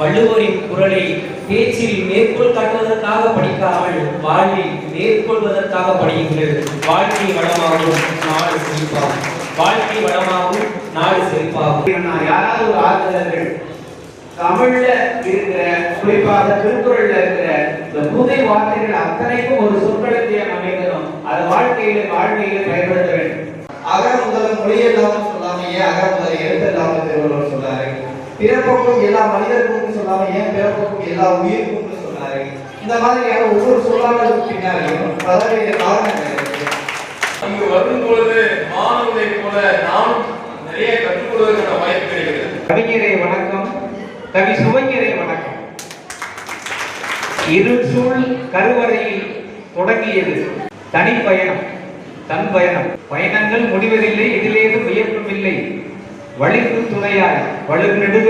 வள்ளுவரின் குரலை பேச்சில் மேற்கோள் காட்டுவதற்காக படிக்காமல் வாழ்வில் மேற்கொள்வதற்காக படியுங்கள். வாழ்க்கை வளமாகும் நாடு செழிப்பாகும். வாழ்க்கை வளமாகும் நாடு செழிப்பாகும். யாராவது ஒரு ஆசிரியர்கள் தமிழ்ல இருக்கிற குறிப்பாக திருக்குறள்ல இருக்கிற இந்த புதை வார்த்தைகள் அத்தனைக்கும் ஒரு சொற்களத்தையும் அமைக்கணும் அது வாழ்க்கையில வாழ்க்கையில பயன்படுத்த வேண்டும். அகர முதல மொழியெல்லாம் சொல்லாம ஏன் அகர முதல எழுத்தெல்லாம் திருவள்ளுவர் பிறப்புக்கும் எல்லா மனிதர்களுக்கும் சொல்லாம ஏன் பிறப்புக்கும் எல்லா உயிருக்கும் சொன்னாரு. இந்த மாதிரியான ஒவ்வொரு சொல்லாடலுக்கு பின்னாடியும் பலவேறு காரணங்கள் அங்கு வரும் பொழுது மாணவனை போல நாம் நிறைய கற்றுக்கொள்வதற்கான வாய்ப்பு கிடைக்கிறது கவிஞரை வணக்கம். கவி சுவைஞரை வணக்கம். இருள் சூழ் கருவறையில் தொடங்கியது. தனி பயணம் தன் பயணம். பயணங்கள் முடிவதில்லை இல்லை. வழிக்கு துணையாய் வலுநெடுக.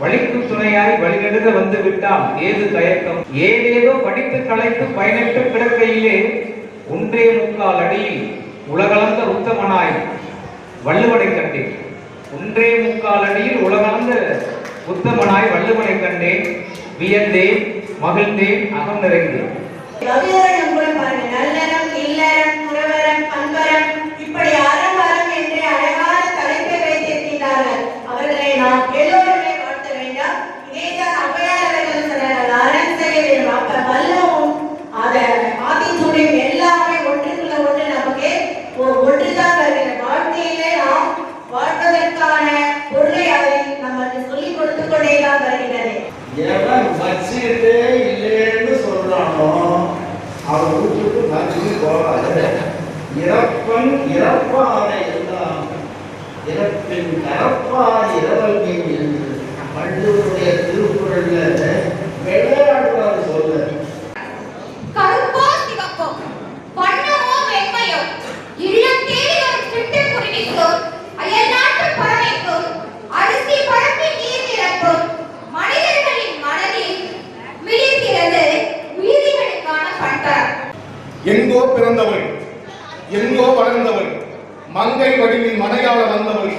வழிக்கு துணையாய் வழிநெடுக வந்து விட்டால் ஏது தயக்கம்? ஏதேதோ படித்து களைத்து பயணித்து கிடக்கையிலே ஒன்றே முக்கால் அடியில் உலகளந்த உத்தமனாய் வள்ளுவனை கண்டேன். ஒன்றே முக்கால் அடியில் உலகளந்த உத்தமனாய் வள்ளுவனை கண்டேன். வியந்தேன் மகிழ்ந்தேன் அகம் நிறைந்தேன். நல்லறம் இல்லறம் வச்சுக்கிட்டே இல்லைன்னு சொல்றானோ அவன் வீட்டுக்கு மறுபடியும் போகாது. இறப்பன் இறப்பான எல்லாம் இறப்பின் கரப்பான இரவல்கை என்று. எங்கோ பிறந்தவள் எங்கோ வளர்ந்தவள் மங்கை வடிவில் மனையாள வந்தவள்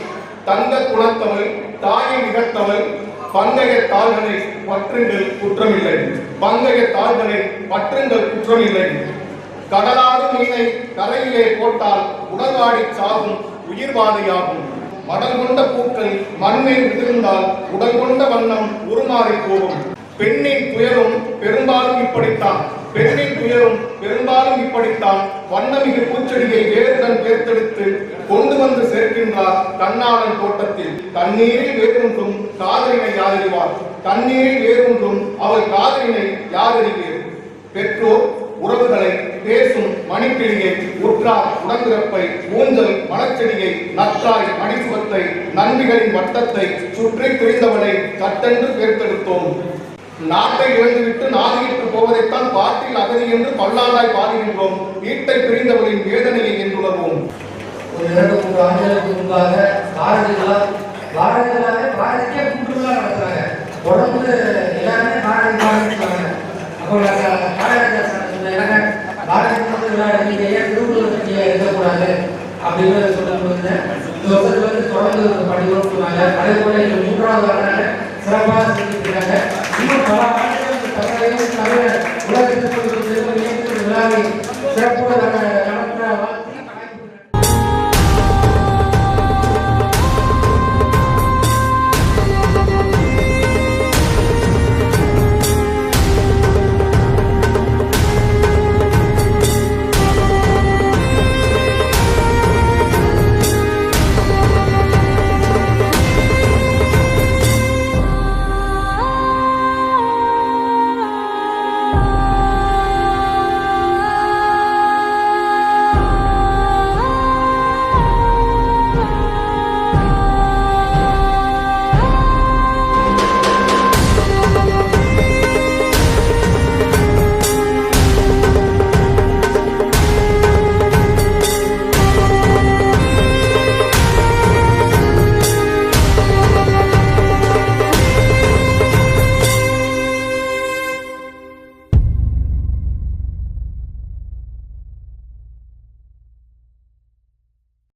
தங்க குணத்தவள் தாயை நிகழ்த்தவள் பங்கைய தாள்களை பற்றுங்கள் குற்றமில்லை பங்கைய தாள்களை பற்றுங்கள் குற்றமில்லை. கடலாறு மீனை கரையிலே போட்டால் உடலாடி சாகும் உயிர்வாதையாகும் மடல் கொண்ட பூக்கள் மண்ணில் விழுந்தால் உடல் கொண்ட வண்ணம் உருமாறி போகும். பெண்ணின் துயரும் பெரும்பாலும் இப்படித்தான். பெண்ணின் துயரும் பெரும்பாலும் இப்படித்தான். வண்ணமிகு பூச்செடியை வேருடன் பேர்த்தெடுத்து கொண்டு வந்து சேர்க்கின்றார் தன்னாளன் தோட்டத்தில். தண்ணீரில் வேறொன்றும் காதலினை யாதறிவார். தண்ணீரில் வேறொன்றும் அவள் காதலினை யாரறிவீர் பெற்றோர் உறவுகளை பேசும் மணிக்கிளியை உற்றார் உடன்பிறப்பை ஊஞ்சல் மலச்செடியை நற்றாய் மணிசுவத்தை நன்மிகளின் வட்டத்தை சுற்றி திரிந்தவளை சட்டென்று பேர்த்தெடுத்தோம் நாட்டை இழந்துவிட்டு நாடுகிட்டு போவதைத்தான் பாட்டில் அகதி என்று பல்லாண்டாய் பாடுகின்றோம். வீட்டை பிரிந்தவரின் வேதனையை என்றுணர்வோம் ஒரு இரண்டு மூன்று ஆண்டுகளுக்கு முன்பாக பாரதிகளால் பாரதிகளாலே பாரதிக்கே கூட்டுலாம் நடத்துறாங்க. உடம்பு எல்லாருமே பாரதி பாரதி சொன்னாங்க அப்போ பாரதிதாசன் சொன்ன பாரதி நீங்க ஏன் திருவள்ளுவர் நீங்க இருக்கக்கூடாது அப்படின்னு சொல்லும்போது இந்த வருஷத்துல வந்து தொடர்ந்து படிக்கணும்னு சொன்னாங்க. அதே போல இந்த மூன்றாவது ஆண்டாக சிறப்பாக செஞ்சுட்டு இருக்காங்க. இன்னும் பல ஆண்டுகளுக்கு இந்த தமிழையும் தமிழ உலகத்திற்கு விழாவை